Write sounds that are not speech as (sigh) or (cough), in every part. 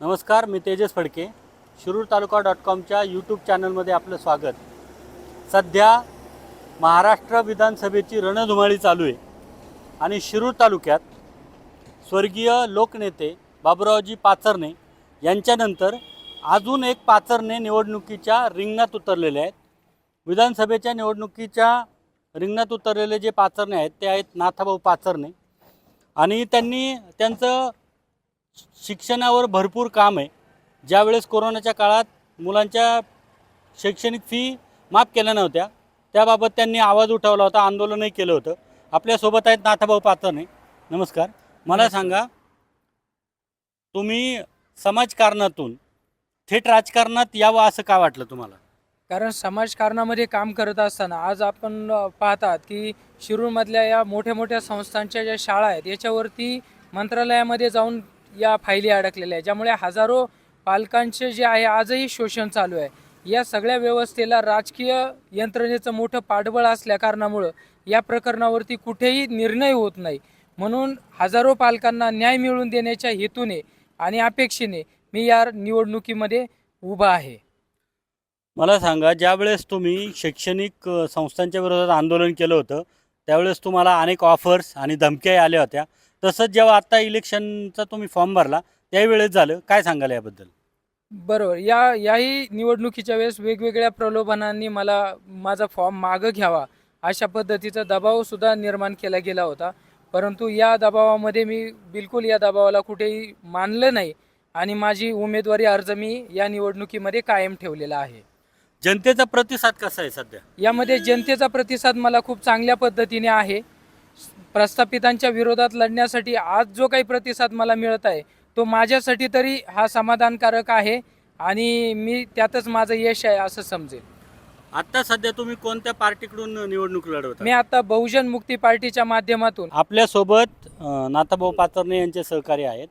नमस्कार मी तेजस फडके. शिरूर तालुका डॉट कॉमच्या यूट्यूब चॅनलमध्ये आपलं स्वागत. सध्या महाराष्ट्र विधानसभेची रणधुमाळी चालू आहे. आणि शिरूर तालुक्यात स्वर्गीय लोकनेते बाबुरावजी पाचरणे यांच्यानंतर अजून एक पाचरणे निवडणुकीच्या रिंगणात उतरलेले आहेत. विधानसभेच्या निवडणुकीच्या रिंगणात उतरलेले जे पाचरणे आहेत ते आहेत नाथाभाऊ पाचरणे. आणि त्यांनी त्यांचं शिक्षणावर भरपूर काम आहे. ज्यावेळेस कोरोनाच्या काळात मुलांच्या शैक्षणिक फी माफ केल्या नव्हत्या त्याबाबत त्यांनी आवाज उठवला होता आंदोलनही केलं होतं. आपल्यासोबत आहेत नाथाभाऊ पाचरणे नमस्कार. मला सांगा तुम्ही समाजकारणातून थेट राजकारणात यावं असं का वाटलं तुम्हाला? कारण समाजकारणामध्ये काम करत असताना आज आपण पाहतात की शिरूरमधल्या या मोठ्या मोठ्या संस्थांच्या ज्या शाळा आहेत याच्यावरती मंत्रालयामध्ये जाऊन या फायली अडकलेल्या आहेत ज्यामुळे हजारो पालकांचे जे आहे आजही शोषण चालू आहे. या सगळ्या व्यवस्थेला राजकीय यंत्रणेचं मोठं पाठबळ असल्या कारणामुळं या प्रकरणावरती कुठेही निर्णय होत नाही. म्हणून हजारो पालकांना न्याय मिळवून देण्याच्या हेतूने आणि अपेक्षेने मी या निवडणुकीमध्ये उभा आहे. मला सांगा ज्यावेळेस तुम्ही शैक्षणिक संस्थांच्या विरोधात आंदोलन केलं होतं त्यावेळेस तुम्हाला अनेक ऑफर्स आणि धमक्याही आल्या होत्या. तसंच जेव्हा आत्ता इलेक्शनचा तुम्ही फॉर्म भरला त्यावेळेस झालं. काय सांगाल याबद्दल? बरोबर. या याही निवडणुकीच्या वेळेस वेगवेगळ्या प्रलोभनांनी मला माझा फॉर्म मागं घ्यावा अशा पद्धतीचा दबाव सुद्धा निर्माण केला गेला होता. परंतु या दबावामध्ये मी बिलकुल या दबावाला कुठेही मानलं नाही आणि माझी उमेदवारी अर्ज मी या निवडणुकीमध्ये कायम ठेवलेला आहे. जनतेचा प्रतिसाद कसा आहे सध्या? यामध्ये जनतेचा प्रतिसाद मला खूप चांगल्या पद्धतीने आहे. प्रस्थापितांच्या विरोधात लढण्यासाठी आज जो काही प्रतिसाद मला मिळत आहे तो माझ्यासाठी तरी हा समाधानकारक आहे आणि मी त्यातच माझं यश आहे असं समजेल. आत्ता सध्या तुम्ही कोणत्या पार्टीकडून निवडणूक लढवता? मी आता बहुजन मुक्ती पार्टीच्या माध्यमातून. आपल्यासोबत अ, नाथाभाऊ पाचरणे यांचे सहकारी आहेत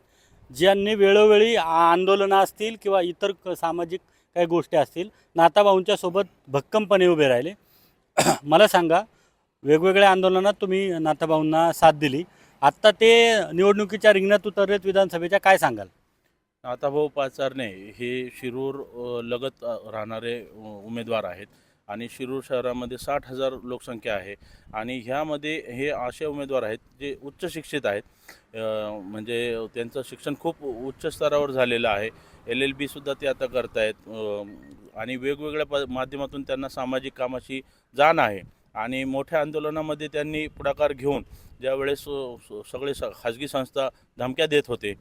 ज्यांनी वेळोवेळी आ- आंदोलनं असतील किंवा इतर क- सामाजिक काही गोष्टी असतील नाथाभाऊंच्या सोबत भक्कमपणे उभे राहिले. (clears throat) मला सांगा वेगवेगळ्या आंदोलनात तुम्ही नाथाभाऊंना साथ दिली. आत्ता ते निवडणुकीच्या रिंगणात उतरलेत विधानसभेच्या काय सांगाल? नाथाभाऊ पाचारणे हे शिरूर लगत राहणारे उमेदवार आहेत आणि शिरूर शहरामध्ये साठ हजार लोकसंख्या आहे आणि ह्यामध्ये हे असे उमेदवार आहेत जे उच्च शिक्षित आहेत. म्हणजे त्यांचं शिक्षण खूप उच्च स्तरावर झालेलं आहे. एल एल बीसुद्धा ते आता करतायत. आहेत आणि वेगवेगळ्या प माध्यमातून त्यांना सामाजिक कामाची जाण आहे. आणि मोठ्या आंदोलनामध्ये त्यांनी पुढाकार घेऊन ज्यावेळेस स- सगळे स खाजगी संस्था धमक्या देत होते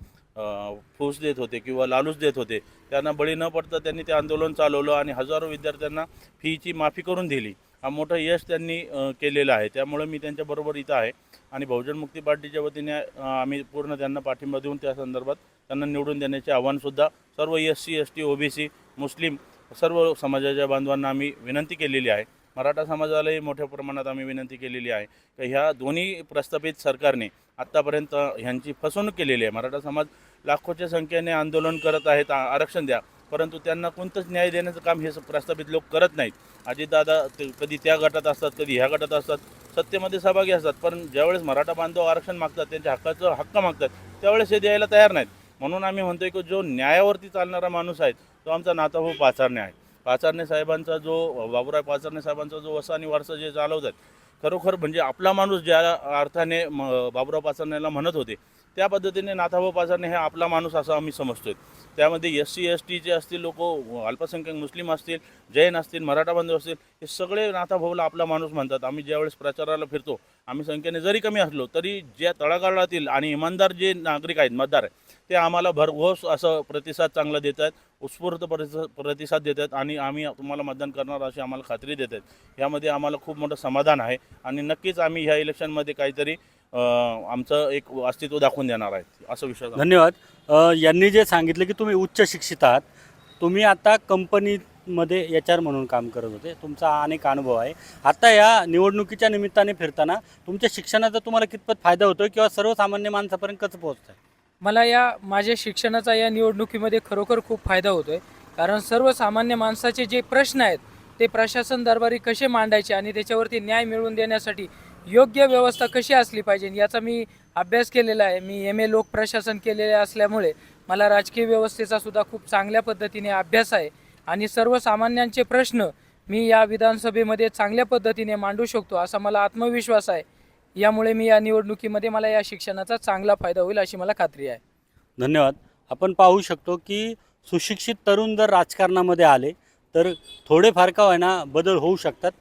फूस देत होते किंवा लालूच देत होते त्यांना बळी न पडता त्यांनी ते आंदोलन चालवलं आणि हजारो विद्यार्थ्यांना फीची माफी करून दिली. हा मोठं यश त्यांनी केलेलं आहे. त्यामुळे मी त्यांच्याबरोबर इथं आहे आणि बहुजन मुक्ती पार्टीच्या वतीने आम्ही पूर्ण त्यांना पाठिंबा देऊन त्या संदर्भात त्यांना निवडून देण्याचे आव्हानसुद्धा सर्व S C S T O B C मुस्लिम सर्व समाजाच्या बांधवांना आम्ही विनंती केलेली आहे. मराठा समाजालाही मोठ्या प्रमाणात आम्ही विनंती केलेली आहे. की ह्या दोन्ही प्रस्थापित सरकारने आत्तापर्यंत ह्यांची फसवणूक केलेली आहे. मराठा समाज लाखोच्या संख्येने आंदोलन करत आहेत. आरक्षण द्या. परंतु त्यांना कोणतंच न्याय देण्याचं काम हे स- प्रस्थापित लोक करत नाहीत. अजितदादा ते कधी त्या गटात असतात कधी ह्या गटात असतात. सत्तेमध्ये सहभागी असतात. पण ज्यावेळेस मराठा बांधव आरक्षण मागतात त्यांच्या हक्काचं हक्क मागतात त्यावेळेस हे द्यायला तयार नाहीत. म्हणून आम्ही म्हणतोय की जो न्यायावरती चालणारा माणूस आहे तो आमचा नाताभाऊ पाचारणे आहे. पाचारणे साहेबांचा जो बाबुराव पाचारणे साहेबांचा जो वसा आणि वारसा जे चालवतात खरोखर म्हणजे आपला माणूस ज्या अर्थाने म- बाबुराव पाचारणेला म्हणत होते त्या पद्धतीने नाथाभाऊ पाचारणे हे आपला माणूस असं आम्ही समजतोय. त्यामध्ये एस सी एस टीचे असतील लोक अल्पसंख्याक मुस्लिम असतील जैन असतील मराठा बांधव असतील हे सगळे नाथाभाऊला आपला माणूस म्हणतात. आम्ही ज्यावेळेस प्रचाराला फिरतो आम्ही संख्येने जरी कमी असलो तरी ज्या तळागाळातील आणि इमानदार जे नागरिक आहेत मतदार आहेत ते आम्हाला भरघोस असं प्रतिसाद चांगला देत आहेत उत्स्फूर्त प्रतिसाद प्रतिसाद देत आहेत आणि आम्ही तुम्हाला मतदान करणार अशी आम्हाला खात्री देत आहेत. यामध्ये आम्हाला खूप मोठं समाधान आहे आणि नक्कीच आम्ही ह्या इलेक्शनमध्ये काहीतरी आमचं एक अस्तित्व दाखवून देणार आहे असं विश्वास आहे. धन्यवाद. यांनी जे सांगितलं की तुम्ही उच्च शिक्षित आहात तुम्ही आता कंपनीमध्ये एच आर म्हणून काम करत होते. तुमचा अनेक अनुभव आहे. आता या निवडणुकीच्या निमित्ताने फिरताना तुमच्या शिक्षणाचा तुम्हाला कितपत फायदा होतो किंवा सर्वसामान्य माणसापर्यंत कसं पोहोचत आहे मला या माझ्या शिक्षणाचा या निवडणुकीमध्ये खरोखर खूप फायदा होतोय. कारण सर्वसामान्य माणसाचे जे प्रश्न आहेत ते प्रशासन दरबारी कसे मांडायचे आणि त्याच्यावरती न्याय मिळवून देण्यासाठी योग्य व्यवस्था कशी असली पाहिजे? याचा मी अभ्यास केलेला आहे. मी एम ए लोक प्रशासन केलेले असल्यामुळे मला राजकीय व्यवस्थेचा सुद्धा खूप चांगल्या पद्धतीने अभ्यास आहे. आणि सर्वसामान्यांचे प्रश्न मी या विधानसभेमध्ये चांगल्या पद्धतीने मांडू शकतो असा मला आत्मविश्वास आहे. यामुळे मी या निवडणुकीमध्ये मला या शिक्षणाचा चांगला फायदा होईल अशी मला खात्री आहे. धन्यवाद. आपण पाहू शकतो की सुशिक्षित तरुण जर राजकारणामध्ये आले तर थोडेफार का होईना बदल होऊ शकतात.